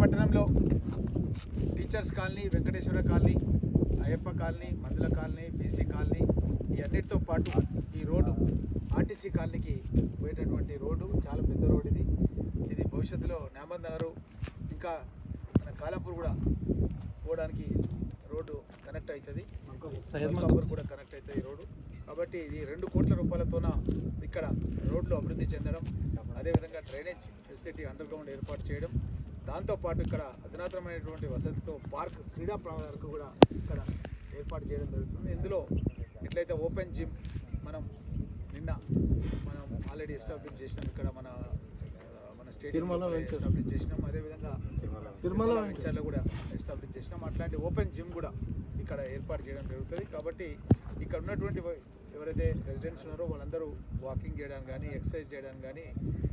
పట్టణంలో teachers colony Venkateswara colony Ayyappa colony మందుల colony BC colony ఈ అన్నిటితో పాటు ఈ రోడ్డు ఆర్టీసీ కాలనీకి పోయేటటువంటి రోడ్డు చాలా పెద్ద రోడ్ ఇది. ఇది భవిష్యత్తులో నేమద్ నగరు ఇంకా మన కాలాపూర్ కూడా పోవడానికి రోడ్డు కనెక్ట్ అవుతుంది. మల్కాపూర్ కూడా కనెక్ట్ అవుతుంది రోడ్డు. కాబట్టి ఇది రెండు కోట్ల రూపాయలతోన ఇక్కడ రోడ్లు అభివృద్ధి చెందడం అదేవిధంగా డ్రైనేజ్ ఫెసిలిటీ అండర్ గ్రౌండ్ ఏర్పాటు చేయడం దాంతోపాటు ఇక్కడ అధునాతనమైనటువంటి వసతితో పార్క్ క్రీడా పార్క్ కూడా ఇక్కడ ఏర్పాటు చేయడం జరుగుతుంది. ఇందులో ఎట్లయితే ఓపెన్ జిమ్ మనం నిన్న మనం ఆల్రెడీ ఎస్టాబ్లిష్ చేసినాం. ఇక్కడ మన మన స్టేడియం ఎస్టాబ్లిష్ చేసినాం. అదేవిధంగా తిరుమల వెంచర్లో కూడా ఎస్టాబ్లిష్ చేసినాం. అట్లాంటి ఓపెన్ జిమ్ కూడా ఇక్కడ ఏర్పాటు చేయడం జరుగుతుంది. కాబట్టి ఇక్కడ ఉన్నటువంటి ఎవరైతే రెసిడెంట్స్ ఉన్నారో వాళ్ళందరూ వాకింగ్ చేయడానికి కానీ ఎక్సర్సైజ్ చేయడానికి కానీ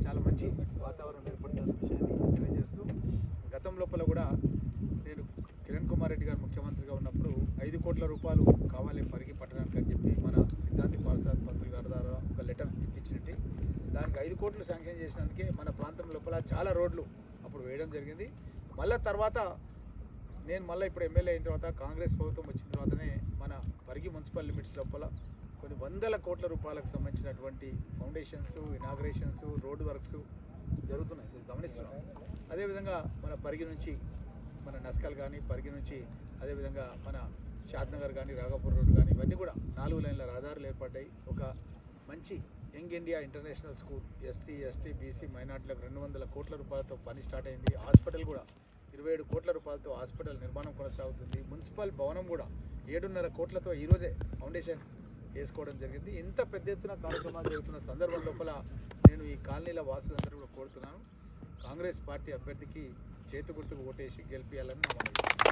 చాలా మంచి వాతావరణం ఏర్పడుతున్న విషయాన్ని తెలియజేస్తూ గతం లోపల కూడా నేను కిరణ్ కుమార్ రెడ్డి గారు ముఖ్యమంత్రిగా ఉన్నప్పుడు ఐదు కోట్ల రూపాయలు కావాలి పరిగి పట్టడానికి అని చెప్పి మన సిద్ధాంతి పార్సాద్ మంత్రి గారి ద్వారా ఒక లెటర్ ఇప్పించినట్టు. దానికి ఐదు కోట్లు శాంక్షన్ చేసినందుకే మన ప్రాంతం లోపల చాలా రోడ్లు అప్పుడు వేయడం జరిగింది. మళ్ళీ తర్వాత నేను మళ్ళీ ఇప్పుడు ఎమ్మెల్యే అయిన తర్వాత కాంగ్రెస్ ప్రభుత్వం వచ్చిన తర్వాతనే మన పరిగి మున్సిపల్ లిమిట్స్ లోపల కొన్ని వందల కోట్ల రూపాయలకు సంబంధించినటువంటి ఫౌండేషన్స్ ఇనాగ్రేషన్స్ రోడ్ వర్క్స్ జరుగుతున్నాయి. గమనిస్తున్నాం. అదేవిధంగా మన పరిగి నుంచి మన నస్కల్ కానీ పరిగి నుంచి అదేవిధంగా మన షాద్నగర్ కానీ రాఘాపూర్ రోడ్ కానీ ఇవన్నీ కూడా నాలుగు లైన్ల రహదారులు ఏర్పడ్డాయి. ఒక మంచి young India international school SC ST BC మైనార్టీలకు రెండు వందల కోట్ల రూపాయలతో పని స్టార్ట్ అయింది. హాస్పిటల్ కూడా ఇరవై ఏడు కోట్ల రూపాయలతో హాస్పిటల్ నిర్మాణం కొనసాగుతుంది. మున్సిపల్ భవనం కూడా ఏడున్నర కోట్లతో ఈరోజే ఫౌండేషన్ వేసుకోవడం జరిగింది. ఇంత పెద్ద ఎత్తున కార్యక్రమాలు జరుగుతున్న సందర్భం లోపల నేను ఈ కాలనీల వాసులందరూ కూడా కోరుతున్నాను. కాంగ్రెస్ పార్టీ అభ్యర్థికి చేతి గుర్తుకు ఓటేసి గెలిపించాలని నా